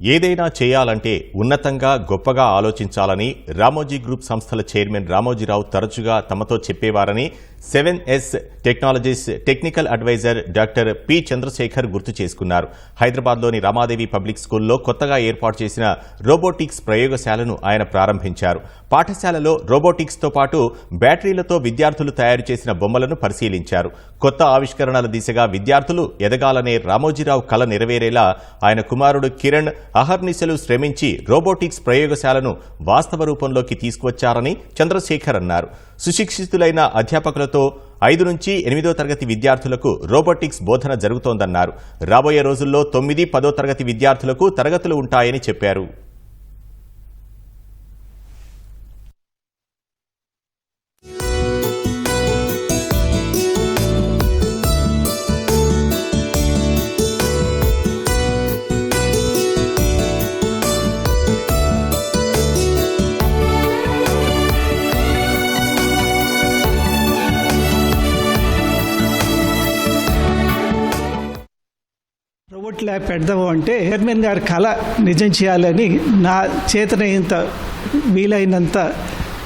ఏదైనా చేయాలంటే ఉన్నతంగా గొప్పగా ఆలోచించాలని రామోజీ గ్రూప్ సంస్థల చైర్మన్ రామోజీరావు తరచుగా తమతో చెప్పేవారని seven S technologies technical advisor doctor P Chandrashekar గుర్తు చేసుకున్నారు. హైదరాబాద్లోని రామాదేవి పబ్లిక్ స్కూల్లో కొత్తగా ఏర్పాటు చేసిన రోబోటిక్స్ ప్రయోగశాలను ఆయన ప్రారంభించారు. పాఠశాలలో రోబోటిక్స్తో పాటు బ్యాటరీలతో విద్యార్థులు తయారు చేసిన బొమ్మలను పరిశీలించారు. కొత్త ఆవిష్కరణల దిశగా విద్యార్థులు ఎదగాలనే రామోజీరావు కల నెరవేరేలా ఆయన కుమారుడు కిరణ్ అహర్నిశలు శ్రమించి రోబోటిక్స్ ప్రయోగశాలను వాస్తవ రూపంలోకి తీసుకువచ్చారని చంద్రశేఖర్ అన్నారు. సుశిక్షితులైన అధ్యాపకులతో ఐదు నుంచి ఎనిమిదో తరగతి విద్యార్థులకు రోబోటిక్స్ బోధన జరుగుతోందన్నారు. రాబోయే రోజుల్లో తొమ్మిది పదో తరగతి విద్యార్థులకు తరగతులు ఉంటాయని చెప్పారు. రోబోట్ ల్యాబ్ పెడదాము అంటే చైర్మన్ గారి కళ నిజం చేయాలని నా చేతనైనంత వీలైనంత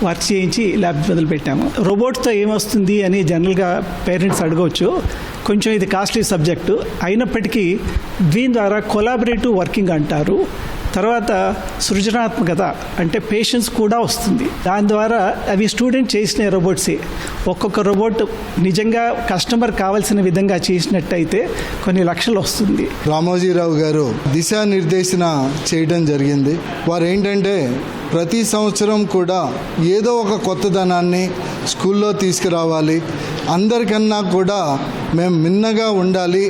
వర్క్ చేయించి ల్యాబ్ మొదలుపెట్టాము. రోబోట్తో ఏమొస్తుంది అని జనరల్గా పేరెంట్స్ అడగవచ్చు కొంచెం ఇది కాస్ట్లీ సబ్జెక్టు. అయినప్పటికీ దీని ద్వారా కొలాబరేటివ్ వర్కింగ్ అంటారు. తర్వాత సృజనాత్మకత అంటే పేషెన్స్ కూడా వస్తుంది. దాని ద్వారా అవి స్టూడెంట్ చేసిన రోబోట్సే ఒక్కొక్క రోబోట్ నిజంగా కస్టమర్ కావాల్సిన విధంగా చేసినట్టయితే కొన్ని లక్షలు వస్తుంది. రామోజీరావు గారు దిశానిర్దేశన చేయడం జరిగింది. వారు ఏంటంటే ప్రతి సంవత్సరం కూడా ఏదో ఒక కొత్తదనాన్ని స్కూల్లో తీసుకురావాలి. అందరికన్నా కూడా మేము మిన్నగా ఉండాలి.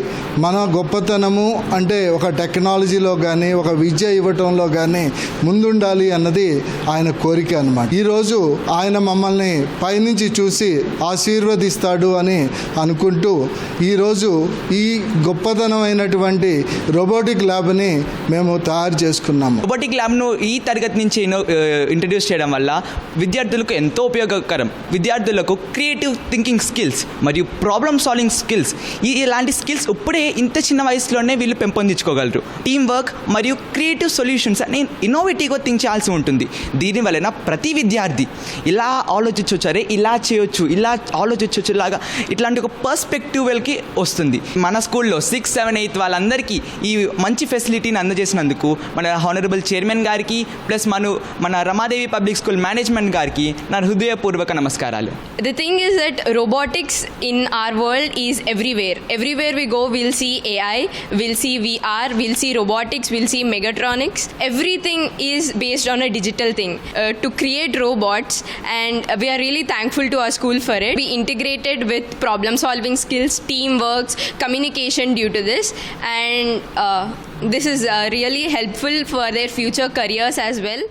మన గొప్పతనము అంటే ఒక టెక్నాలజీలో కానీ ఒక విద్య ఇవ్వటంలో కానీ ముందుండాలి అన్నది ఆయన కోరిక అనమాట ఈరోజు ఆయన మమ్మల్ని పైనుంచి చూసి ఆశీర్వదిస్తాడు అని అనుకుంటూ ఈరోజు ఈ గొప్పతనమైనటువంటి రోబోటిక్ ల్యాబ్ని మేము తయారు చేసుకున్నాము. రోబోటిక్ ల్యాబ్ను ఈ తరగతి నుంచి ఇంట్రడ్యూస్ చేయడం వల్ల విద్యార్థులకు ఎంతో ఉపయోగకరం. విద్యార్థులకు క్రియేటివ్ థింకింగ్ స్కిల్ స్కిల్స్ మరియు ప్రాబ్లమ్ సాల్వింగ్ స్కిల్స్ ఈ ఇలాంటి స్కిల్స్ ఇప్పుడే ఇంత చిన్న వయసులోనే వీళ్ళు పెంపొందించుకోగలరు. టీం వర్క్ మరియు క్రియేటివ్ సొల్యూషన్స్ అని ఇన్నోవేటివ్గా థింక్ చేయాల్సి ఉంటుంది. దీని వలన ప్రతి విద్యార్థి ఇలా ఆలోచించవచ్చు అరే ఇలా చేయొచ్చు ఇలా ఆలోచించవచ్చు ఇలాగా ఇట్లాంటి ఒక పర్స్పెక్టివ్ వెల్కి వస్తుంది. మన స్కూల్లో సిక్స్ సెవెన్ ఎయిత్ వాళ్ళందరికీ ఈ మంచి ఫెసిలిటీని అందజేసినందుకు మన హానరబుల్ చైర్మన్ గారికి ప్లస్ మన మన రమాదేవి పబ్లిక్ స్కూల్ మేనేజ్మెంట్ గారికి నా హృదయపూర్వక నమస్కారాలు. The thing is that robotic robotics in our world is everywhere. Everywhere we go, we'll see AI, we'll see VR, we'll see robotics, we'll see megatronics. Everything is based on a digital thing uh, to create robots, and we are really thankful to our school for it. We integrated with problem solving skills, teamwork, communication due to this, and uh, this is uh, really helpful for their future careers as well.